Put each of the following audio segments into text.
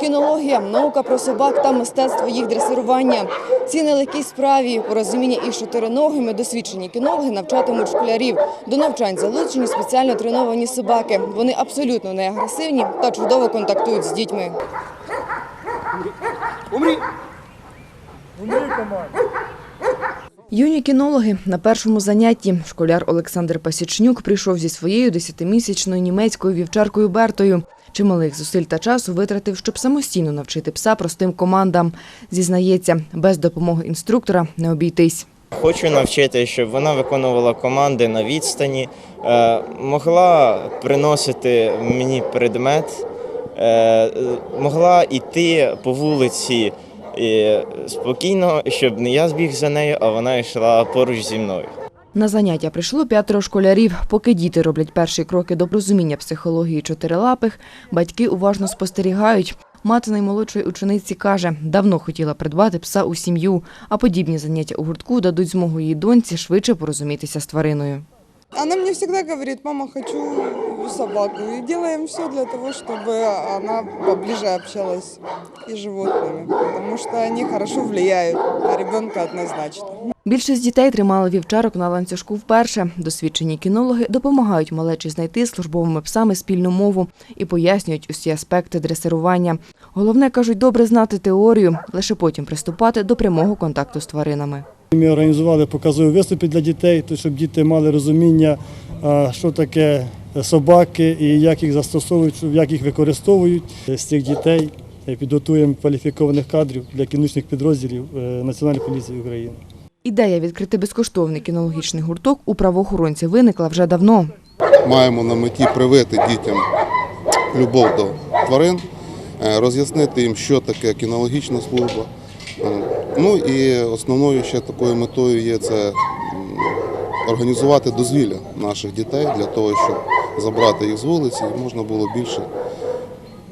кінологія, наука про собак та мистецтво їх дресирування. Ці нелегкій справі порозуміння розуміння із чотириногими досвідчені кінологи навчатимуть школярів. До навчань залучені спеціально треновані собаки. Вони абсолютно не агресивні та чудово контактують з дітьми. Юні кінологи на першому занятті. Школяр Олександр Пасічнюк прийшов зі своєю десятимісячною німецькою вівчаркою Бертою. Чималих зусиль та часу витратив, щоб самостійно навчити пса простим командам. Зізнається, без допомоги інструктора не обійтись. Хочу навчити, щоб вона виконувала команди на відстані, е, могла приносити мені предмет, е, могла йти по вулиці е, спокійно, щоб не я збіг за нею, а вона йшла поруч зі мною. На заняття прийшло п'ятеро школярів. Поки діти роблять перші кроки до розуміння психології чотирилапих, батьки уважно спостерігають. Мати наймолодшої учениці каже, давно хотіла придбати пса у сім'ю, а подібні заняття у гуртку дадуть змогу її доньці швидше порозумітися з твариною. Она мне всегда говорит, мама, хочу собаку. И делаем все для того, чтобы она поближе общалась и с животными, потому что они хорошо влияют на ребенка однозначно. Більшість дітей тримали вівчарок на ланцюжку вперше. Досвідчені кінологи допомагають малечі знайти службовими псами спільну мову і пояснюють усі аспекти дресирування. Головне, кажуть, добре знати теорію, лише потім приступати до прямого контакту з тваринами. Ми організували показові виступи для дітей, щоб діти мали розуміння, що таке собаки і як їх застосовують, як їх використовують. З цих дітей е, підготуємо кваліфікованих кадрів для кінічних підрозділів е, Національної поліції України. Ідея відкрити безкоштовний кінологічний гурток у правоохоронців виникла вже давно. маємо на меті привити дітям любов до тварин, е, роз'яснити їм, що таке кінологічна служба. Е, Ну і основною ще такою метою є це організувати дозвілля наших дітей для того, щоб забрати їх з вулиці і можна було більше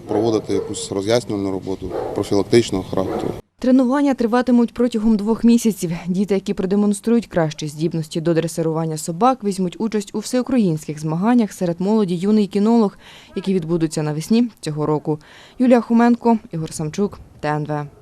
проводити якусь роз'яснювальну роботу профілактичного характеру. Тренування триватимуть протягом двох місяців. Діти, які продемонструють кращі здібності до дресирування собак, візьмуть участь у всеукраїнських змаганнях серед молоді юний кінолог, які відбудуться навесні цього року. Юлія Хуменко, Ігор Самчук, ТНВ.